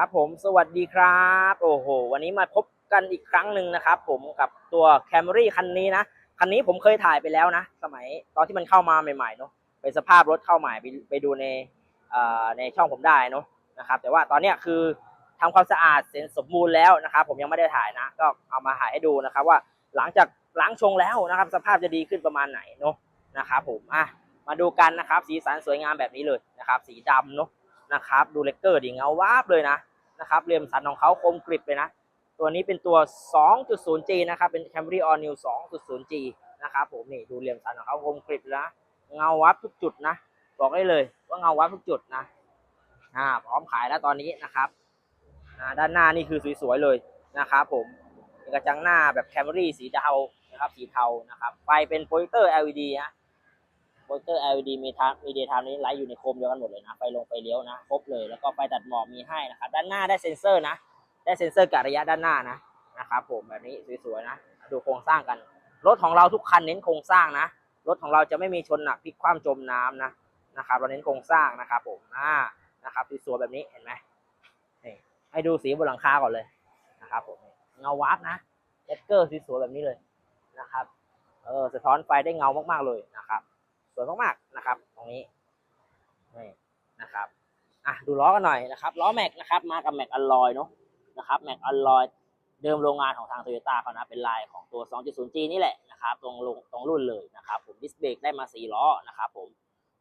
ครับผมสวัสดีครับ โอ้โห วันนี้มาพบกันอีกครั้งหนึ่งนะครับผมกับตัว Camry คันนี้นะ คันนี้ผมเคยถ่ายไปแล้วนะ สมัยตอนที่มันเข้ามาใหม่ๆเนาะเป็นสภาพรถเข้าใหม่ไปไปดูในในช่องผมได้เนาะนะครับแต่ว่าตอนเนี้ยคือทำความสะอาดเสร็จสมบูรณ์แล้วนะครับ ผมยังไม่ได้ถ่ายนะ ก็เอามาถ่ายให้ดูนะครับ ว่าหลังจากล้างชงแล้วนะครับ สภาพจะดีขึ้นประมาณไหนเนาะนะครับผมอะมาดูกันนะครับ สีสันสวยงามแบบนี้เลยนะครับ สีดำเนาะนะครับ ดูเลกเกอร์ดีเงาวาบเลยนะ นะครับเรียมสันของเขาคมกริบเลยนะ ตัวนี้เป็นตัว 2.0G นะครับเป็น Camry All New 2.0G นะครับผมนี่ดูเรียมสันของเขาคมกริบเลยนะเงาวับทุกจุดนะ บอกได้เลยว่าเงาวับทุกจุดนะอ่าพร้อมขายแล้วตอนนี้นะครับอ่าด้านหน้านี่คือสวยๆเลยนะครับผมกระจังหน้าแบบ Camry สีเทานะครับสีเทานะครับไฟเป็นโปรเจคเตอร์ LED นะ โปรเจคเตอร์ LED มีทางมีเดย์ไทม์นี้ไลท์อยู่ในโคมเดียวกันหมดเลยนะไฟลงไฟเลี้ยวนะครบเลยแล้วก็ไฟตัดหมอกมีให้นะครับด้านหน้าได้เซ็นเซอร์นะ ได้เซ็นเซอร์กะระยะด้านหน้านะนะครับผมแบบนี้สวยๆนะ ดูโครงสร้างกันรถของเราทุกคันเน้นโครงสร้างนะรถของเราจะไม่มีชนหนักพลิกคว่ำจมน้ำนะนะครับ เราเน้นโครงสร้างนะครับผมอ่านะครับสวยๆแบบนี้เห็นไหมนี่ให้ดูสีบนหลังคาก่อนเลยนะครับผมเงาวับนะเลดเกอร์สวยๆแบบนี้เลยนะครับเออสะท้อนไฟได้เงามากๆเลยนะครับ วยมากๆนะครับ ตรงนี้นี่นะครับอะดูล้อกันหน่อยนะครับล้อแม็กนะครับมากับแม็กอลลอยเนาะนะครับแม็กอลลอยเดิมโรงงานของทางโตโยต้าเขานะเป็นลายของตัว 2.0G นี่แหละนะครับตรงลงตรงรุ่นเลยนะครับผมดิสเบรกได้มา 4 ล้อนะครับผม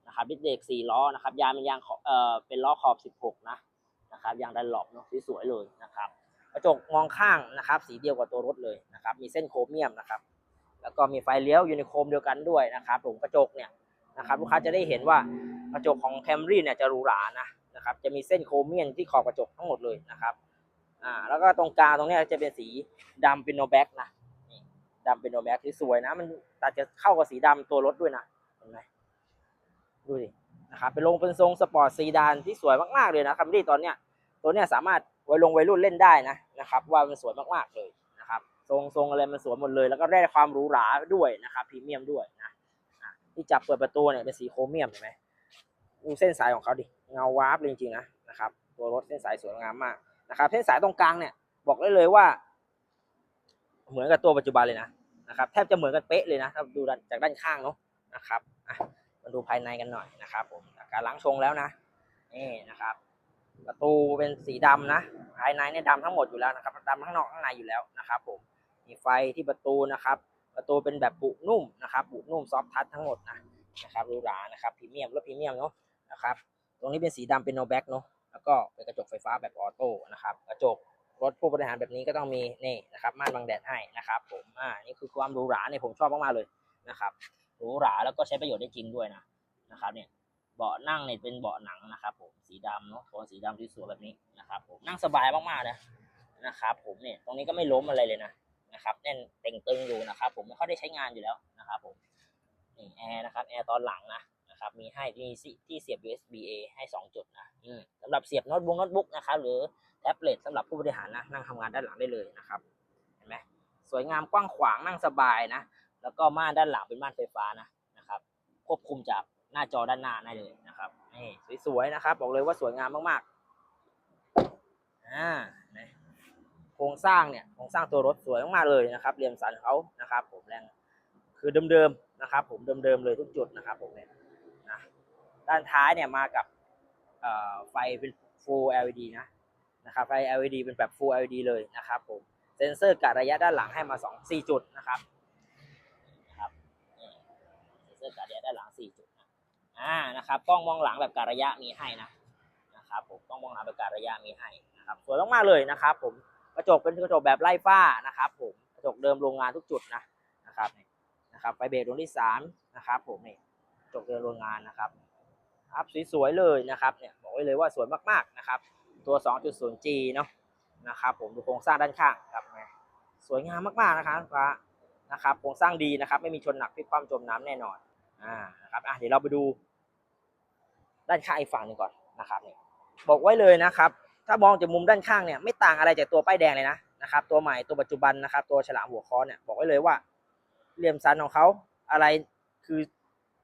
นะครับดิสเบรก4ล้อนะครับยางเป็นยางขอบเอ่อเป็นล้อขอบ 16 นะนะครับยางดันหลบเนาะสวยๆเลยนะครับกระจกมองข้างนะครับสีเดียวกับตัวรถเลยนะครับมีเส้นโครเมียมนะครับแล้วก็มีไฟเลี้ยวอยู่ในโคมเดียวกันด้วยนะครับผมกระจกเนี่ย นะครับลูกค้าจะได้เห็นว่ากระจกของ Camry เนี่ยจะหรูหรานะนะครับจะมีเส้นโครเมียมที่ขอบกระจกทั้งหมดเลยนะครับอ่าแล้วก็ตรงกลางตรงเนี้ยจะเป็นสีดำเป็นโนแบ็กนะนี่ดำเป็นโนแบ็กที่สวยนะ มันตัดจะเข้ากับสีดำตัวรถด้วยนะเห็นไหมดูดินะครับเป็นลงเป็นทรงสปอร์ตซีดานที่สวยมากๆเลยนะ Camry ตอนเนี้ยตัวเนี้ยสามารถไว้ลงไว้รุ่นเล่นได้นะนะครับ ว่ามันสวยมากๆเลยนะครับทรงทรงอะไรมันสวยหมดเลย แล้วก็ได้ความหรูหราด้วยนะครับพรีเมียมด้วยนะ ที่จับเปิดประตูเนี่ยเป็นสีโครเมียมเห็นไหมดูเส้นสายของเขาดิเงาวาบเลยจริงๆนะนะครับ ตัวรถเส้นสายสวยงามมากนะครับเส้นสายตรงกลางเนี่ยบอกได้เลยว่า เหมือนกับตัวปัจจุบันเลยนะนะครับแทบจะเหมือนกันเป๊ะเลยนะถ้าดูจากด้านข้างเนาะนะครับมาดูภายในกันหน่อยนะครับผมการล้างชงแล้วนะนี่นะครับ ประตูเป็นสีดำนะภายในเนี่ยดำทั้งหมดอยู่แล้วนะครับดำข้างนอกข้างในอยู่แล้วนะครับ ผมมีไฟที่ประตูนะครับ ประตูเป็นแบบบุนุ่มนะครับบุนุ่มซอฟทัชทั้งหมดนะนะครับหรูหรานะครับพรีเมียมรถพรีเมียมเนาะนะครับตรงนี้เป็นสีดำเป็นโนแบ็กเนาะแล้วก็เป็นกระจกไฟฟ้าแบบออโต้นะครับกระจกรถผู้บริหารแบบนี้ก็ต้องมีนี่นะครับม่านบังแดดให้นะครับผมอ่านี่คือความหรูหราเนี่ยผมชอบมากๆเลยนะครับหรูหราแล้วก็ใช้ประโยชน์ได้จริงด้วยนะนะครับเนี่ยเบาะนั่งเนี่ยเป็นเบาะหนังนะครับ ผมสีดำเนาะโทนสีดำที่สวยแบบนี้นะครับผมนั่งสบายมากๆนะนะครับผมเนี่ยตรงนี้ก็ไม่ล้มอะไรเลยนะ นะครับแน่นเต่งตึงอยู่นะครับ ผมไม่ค่อยได้ใช้งานอยู่แล้วนะครับผมนี่แอร์นะครับแอร์ตอนหลังนะนะครับมีให้มีที่เสียบ USB A ให้ 2 จุดนะอืมสำหรับเสียบโน้ตบุ๊กโน้ตบุ๊กนะครับหรือแท็บเล็ตสำหรับผู้บริหารนะนั่งทำงานด้านหลังได้เลยนะครับเห็นไหมสวยงามกว้างขวางนั่งสบายนะ แล้วก็ม่านด้านหลังเป็นม่านไฟฟ้านะนะครับ ควบคุมจากหน้าจอด้านหน้าได้เลยนะครับนี่สวยๆนะครับ บอกเลยว่าสวยงามมากๆอ่า โครงสร้างเนี่ยโครงสร้างตัวรถสวยมากๆเลยนะครับเรียมสันเขานะครับ ผมแรงคือเดิมๆนะครับ ผมเดิมๆเลยทุกจุดนะครับผมเนี่ยนะด้านท้ายเนี่ยมากับไฟเป็น full LED นะนะครับไฟ LED เป็นแบบ full LED เลยนะครับ ผมเซ็นเซอร์กะระยะด้านหลังให้มา2 4จุดนะครับนะครับเซ็นเซอร์กะระยะด้านหลัง 4 จุดอ่านะครับกล้องมองหลังแบบการระยะมีให้นะนะครับผมกล้องมองหลังแบบการระยะมีให้นะครับสวยมากๆเลยนะครับ ผม กระจกเป็นกระจกแบบไล่ฝ้านะครับผมกระจกเดิมโรงงานทุกจุดนะนะครับนี่นะครับไฟเบรกดวงที่สามนะครับผมนี่กระจกเดิมโรงงานนะครับครับสวยๆเลยนะครับเนี่ยบอกไว้เลยว่าสวยมากๆนะครับตัว 2.0G เนาะนะครับผมดูโครงสร้างด้านข้างครับสวยงามมากๆนะครับฟ้านะครับโครงสร้างดีนะครับ ไม่มีชนหนักพลิกคว่ำจมน้ำแน่นอนอ่านะครับอะเดี๋ยวเราไปดูด้านข้างอีกฝั่งหนึ่งก่อนนะครับเนี่ยบอกไว้เลยนะครับ ถ้ามองจากมุมด้านข้างเนี่ยไม่ต่างอะไรจากตัวป้ายแดงเลยนะนะครับ ตัวใหม่ตัวปัจจุบันนะครับ ตัวฉลามหัวค้อนเนี่ยบอกไว้เลยว่าเหลี่ยมสันของเขาอะไรคือ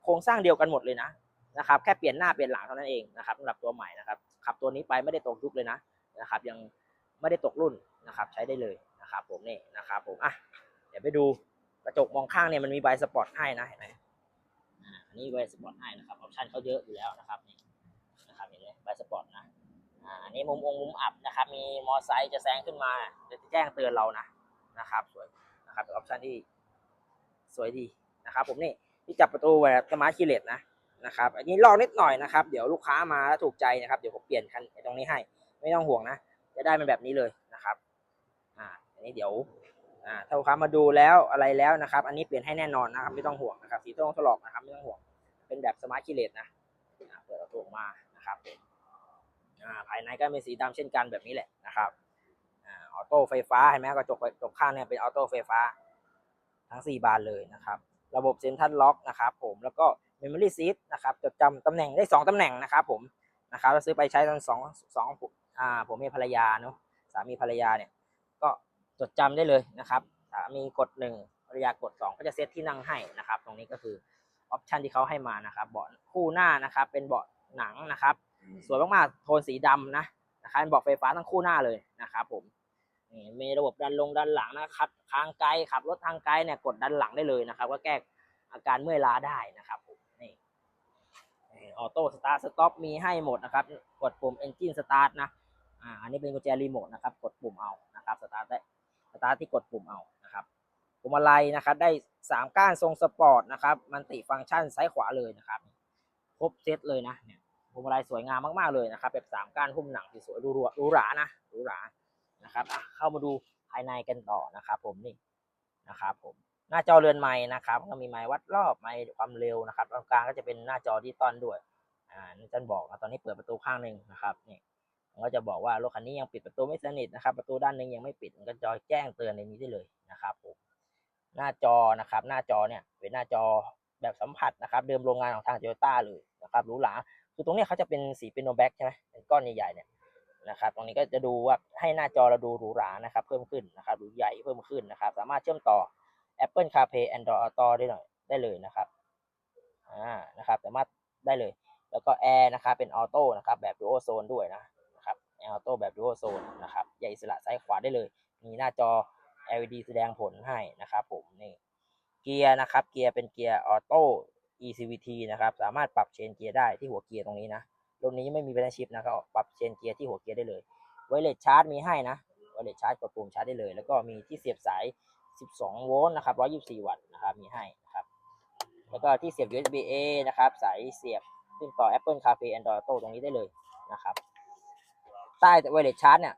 โครงสร้างเดียวกันหมดเลยนะนะครับ แค่เปลี่ยนหน้าเปลี่ยนหลังเท่านั้นเองนะครับสำหรับตัวใหม่นะครับขับตัวนี้ไปไม่ได้ตกยุคเลยนะนะครับ ยังไม่ได้ตกรุ่นนะครับ ใช้ได้เลยนะครับ ผมนี่นะครับ ผมอะเดี๋ยวไปดูกระจกมองข้างเนี่ยมันมีใบสปอร์ตให้นะเห็นไหมอ่าอันนี้ใบสปอร์ตให้นะครับออปชั่นเขาเยอะอยู่แล้วนะครับนี่นะครับเห็นไหมใบสปอร์ตนะ อันนี้มุมองมุมอับนะครับ มีมอไซค์จะแซงขึ้นมาจะแจ้งเตือนเรานะนะครับ สวยนะครับเป็นออปชันที่สวยดีนะครับ ผมนี่ที่จับประตูแบบสมาร์ทคีเลสนะนะครับ อันนี้ลอกนิดหน่อยนะครับ เดี๋ยวลูกค้ามาแล้วถูกใจนะครับ เดี๋ยวผมเปลี่ยนคันตรงนี้ให้ ไม่ต้องห่วงนะ จะได้เป็นแบบนี้เลยนะครับ อ่า อันนี้เดี๋ยว อ่า ถ้าลูกค้ามาดูแล้วอะไรแล้วนะครับ อันนี้เปลี่ยนให้แน่นอนนะครับ ไม่ต้องห่วงนะครับ สีต้องถลอกนะครับ ไม่ต้องห่วง เป็นแบบสมาร์ทคีเลสนะเปิดประตูออกมานะครับ ภายในก็เป็นสีดำเช่นกันแบบนี้แหละนะครับออโต้ไฟฟ้าเห็นไหมกระจกกระจกข้างเนี่ยเป็นออโต้ไฟฟ้า ทั้ง 4 บานเลยนะครับ ระบบเซ็นทรัลล็อกนะครับผมแล้วก็ Memory Seat นะครับจดจำตำแหน่งได้ 2ตำแหน่งนะครับผมนะครับเราซื้อไปใช้ทั้งสองสองอ่าผมมีภรรยาเนาะสามีภรรยาเนี่ยก็จดจำได้เลยนะครับสามีกดหนึ่งภรรยากดสองก็จะเซตที่นั่งให้นะครับ ตรงนี้ก็คือออปชันที่เขาให้มานะครับเบาะคู่หน้านะครับเป็นเบาะหนังนะครับ สวยมากๆ โทนสีดำนะนะครับเป็นบาะไฟฟ้าทั้งคู่หน้าเลยนะครับผมนี่มีระบบดันลงดันหลังนะครับทางไกลขับรถทางไกลเนี่ยกดดันหลังได้เลยนะครับ ก็แก้อาการเมื่อยล้าได้นะครับผมนี่ออโต้สตาร์ทสต็อปมีให้หมดนะครับ กดปุ่ม Engine Start นะอ่าอันนี้เป็นกุญแจรีโมทนะครับ กดปุ่มเอานะครับสตาร์ทได้สตาร์ทที่กดปุ่มเอานะครับพวงมาลัยนะครับได้สามก้านทรงสปอร์ตนะครับมันติฟังก์ชันซ้ายขวาเลยนะครับ ครบเซตเลยนะเนี่ย พวงมาลัยสวยงามมากๆเลยนะครับ แบบสามก้านหุ้มหนังที่สวยหรูหรูหรานะหรูหรานะครับเข้ามาดูภายในกันต่อนะครับ ผมนี่นะครับผมหน้าจอเรือนไม้นะครับ ก็มีไม้วัดรอบไม้ความเร็วนะครับตรงกลางก็จะเป็นหน้าจอดิจิตอลด้วยอ่านี่จันบอกนะตอนนี้เปิดประตูข้างหนึ่งนะครับนี่มันก็จะบอกว่ารถคันนี้ยังปิดประตูไม่สนิทนะครับ ประตูด้านหนึ่งยังไม่ปิดมันก็จอแจ้งเตือนในนี้ได้เลยนะครับผมหน้าจอนะครับ หน้าจอเนี่ยเป็นหน้าจอแบบสัมผัสนะครับ เดิมโรงงานของทางโตโยต้าเลยนะครับหรูหรา คือตรงนี้เขาจะเป็นสีเป็นโนแบ็กใช่ไหมเป็นก้อนใหญ่ๆเนี่ยนะครับ ตรงนี้ก็จะดูว่าให้หน้าจอเราดูหรูหรานะครับ เพิ่มขึ้นนะครับดูใหญ่เพิ่มขึ้นนะครับ สามารถเชื่อมต่อ Apple CarPlay Android Auto ได้หน่อยได้เลยนะครับอ่านะครับ สามารถได้เลย แล้วก็แอร์นะครับเป็นออโต้นะครับแบบ Dual Zone ด้วยนะนะครับแอร์ออโต้แบบ Dual Zone นะครับใหญ่สระซ้ายขวาได้เลย มีหน้าจอ LED แสดงผลให้นะครับ ผมนี่เกียร์นะครับ เกียร์เป็นเกียร์ออโต้ ECVT นะครับสามารถปรับเชนเกียร์ได้ที่หัวเกียร์ตรงนี้นะรุ่นนี้ไม่มีแบตชิปนะครับปรับเชนเกียร์ที่หัวเกียร์ได้เลยไวเลสชาร์จมีให้นะไวเลสชาร์จกดปุ่มชาร์จได้เลย แล้วก็มีที่เสียบสาย 12 โวลต์นะครับ124 วัตต์นะครับมีให้นะครับแล้วก็ที่เสียบ USB A นะครับสายเสียบขึ้นต่อ Apple CarPlay Android Auto ตรงนี้ได้เลยนะครับใต้ไวเลสชาร์จเนี่ย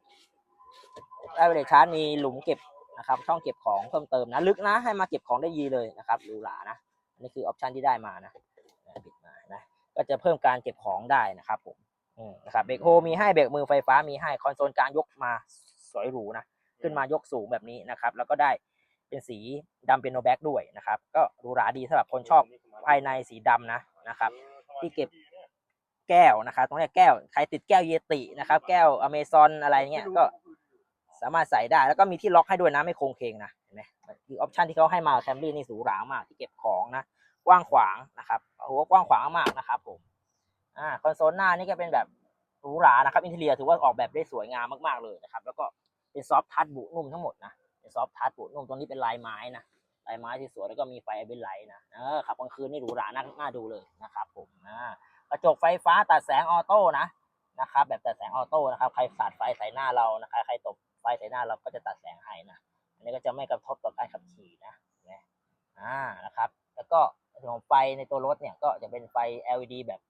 ใต้ไวเลสชาร์จมีหลุมเก็บนะครับช่องเก็บของเพิ่มเติมนะลึกนะให้มาเก็บของได้ดีเลยนะครับหรูหรานะ อันนี้คือออปชันที่ได้มานะปิดมานะก็จะเพิ่มการเก็บของได้นะครับผมอืมนะครับเบรกโฮมีให้เบรกมือไฟฟ้ามีให้คอนโซลกางยกมาสวยหรูนะขึ้นมายกสูงแบบนี้นะครับ แล้วก็ได้เป็นสีดำเป็นโนแบ็กด้วยนะครับ ก็หรูหราดีสำหรับคนชอบภายในสีดำนะนะครับ ที่เก็บแก้วนะครับตรงนี้แก้วใครติดแก้วเยตินะครับ แก้วอเมซอนอะไรเงี้ยก็สามารถใส่ได้แล้วก็มีที่ล็อกให้ด้วยนะไม่โครงเคงนะ ไหมคือออปชันที่เขาให้มาแคมรี่นี่หรูหรามากที่เก็บของนะกว้างขวางนะครับหัวกว้างขวางมากนะครับผมอ่าคอนโซลหน้านี่ก็เป็นแบบหรูหรานะครับอินเทเรียถือว่าออกแบบได้สวยงามมากๆเลยนะครับ แล้วก็เป็นซอฟทัชบุนุ่มทั้งหมดนะเป็นซอฟทัชบุนุ่มตรงนี้เป็นลายไม้นะลายไม้ที่สวยแล้วก็มีไฟเบนไลท์นะเออขับกลางคืนนี่หรูหราน่าน่าดูเลยนะครับผมอ่ากระจกไฟฟ้าตัดแสงออโต้นะนะครับแบบตัดแสงออโต้นะครับใครสาดไฟใส่หน้าเรานะครับใครตบไฟใส่หน้าเราก็จะตัดแสงให้นะ อันนี้ก็จะไม่กระทบต่อการขับขี่นะนะอ่านะครับ แล้วก็ส่วนของไฟในตัวรถเนี่ยก็จะเป็นไฟ LED แบบ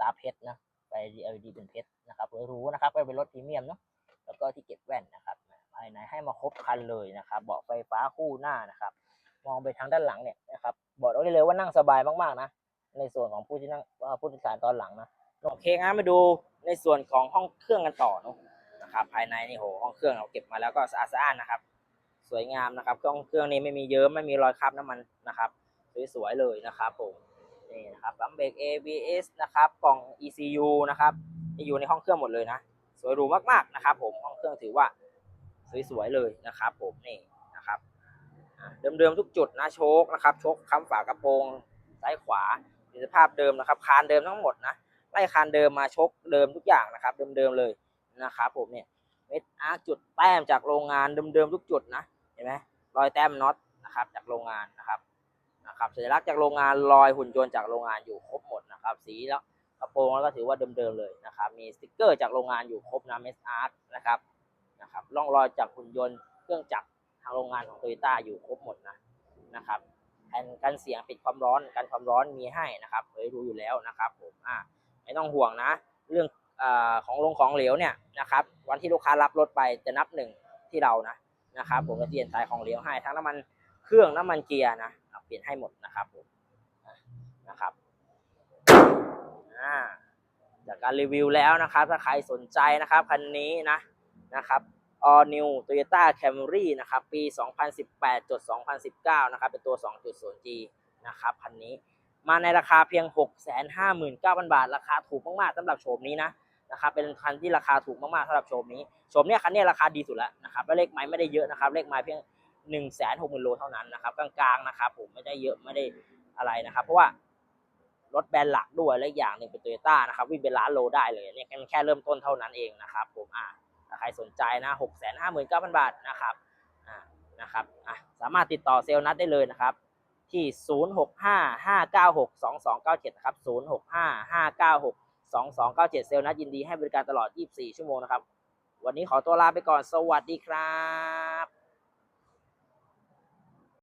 ตาเพชรนะไฟ LED เป็นเพชรนะครับรูๆนะครับก็เป็นรถพรีเมียมเนาะแล้วก็ที่เก็บแว่นนะครับภายในให้มาครบคันเลยนะครับ เบาะไฟฟ้าคู่หน้านะครับ มองไปทางด้านหลังเนี่ยนะครับบอกได้เลยว่านั่งสบายมากๆนะ ในส่วนของผู้ที่นั่งผู้โดยสารตอนหลังนะโอเคงั้นมาดูในส่วนของห้องเครื่องกันต่อนะครับภายในนี่โหห้องเครื่องเราเก็บมาแล้วก็สะอาดสะอ้านนะครับ วยงามนะครับห้องเครื่องนี้ไม่มีเยิ้มไม่มีรอยคราบน้ำมันนะครับสวยๆเลยนะครับผมนี่นะครับปั๊มเบรก ABS นะครับกล่อง ECU นะครับที่อยู่ในห้องเครื่องหมดเลยนะ สวยหรูมากๆนะครับ ผมห้องเครื่องถือว่าสวยๆเลยนะครับ ผมนี่นะครับเดิมๆทุกจุดนะโชคนะครับโชคค้ำฝากระโปรงซ้ายขวามีสภาพเดิมนะครับ คานเดิมทั้งหมดนะไล่คานเดิมมาชคเดิมทุกอย่างนะครับ เดิมๆเลยนะครับ ผมเนี่ยเม็ดอาร์จุดแต้มจากโรงงานเดิมๆทุกจุดนะ เห็นไหมรอยแต้มน็อตนะครับจากโรงงานนะครับนะครับสัญลักษณ์จากโรงงานรอยหุ่นยนต์จากโรงงานอยู่ครบหมดนะครับสีแล้วกระโปรงแล้วก็ถือว่าเดิมๆเลยนะครับมีสติกเกอร์จากโรงงานอยู่ครบนะเมสอาร์คนะครับนะครับร่องรอยจากหุ่นยนต์เครื่องจักรทางโรงงานของโตโยต้าอยู่ครบหมดนะนะครับแผ่นกันเสียงปิดความร้อนกันความร้อนมีให้นะครับเคยรู้อยู่แล้วนะครับผมอ่าไม่ต้องห่วงนะ เรื่องอของลงของเหลวเนี่ยนะครับวันที่ลูกค้ารับรถไปจะนับหนึ่งที่เรานะ นะครับผมจะเปลี่ยนถ่ายของเหลวให้ทั้งน้ำมันเครื่องน้ำมันเกียร์นะเอาเปลี่ยนให้หมดนะครับผมนะครับจากการรีวิวแล้วนะครับ ถ้าใครสนใจนะครับคันนี้นะนะครับ All New Toyota Camry นะครับ ปี 2018จด2019 นะครับ เป็นตัว 2.0G นะครับคันนี้มาในราคาเพียง 659,000 บาท ราคาถูกมาก ๆสำหรับโฉมนี้นะ นะครับเป็นคันที่ราคาถูกมากๆสำหรับโฉมนี้โฉมเนี้ยคันเนี้ยราคาดีสุดแล้วนะครับและเลขไม้ไม่ได้เยอะนะครับเลขไม้เพียง1 6 0 0 0 0โลเท่านั้นนะครับกลางๆนะครับผมไม่ได้เยอะไม่ได้อะไรนะครับ เพราะว่ารถแบรนด์หลักด้วยและอีกอย่างหนึ่งเป็นโตโยต้านะครับวิ่งเป็นล้านโลได้เลยเนี่ยแค่เริ่มต้นเท่านั้นเองนะครับผมอ่าใครสนใจนะหกแสนห้าหมื่นเก้าพันบาทนะครับอ่านะครับอะสามารถติดต่อเซลล์นัดได้เลยนะครับที่ศูนย์หกห้าห้าเก้าหกสองสองเก้าเจ็ดครับศู 2297เก้าหกสองสองเก้าเจ็ดเซลล์นัดยินดีให้บริการตลอดยี่สิบสี่ชั่วโมงนะครับ วันนี้ขอตัวลาไปก่อน สวัสดีครับ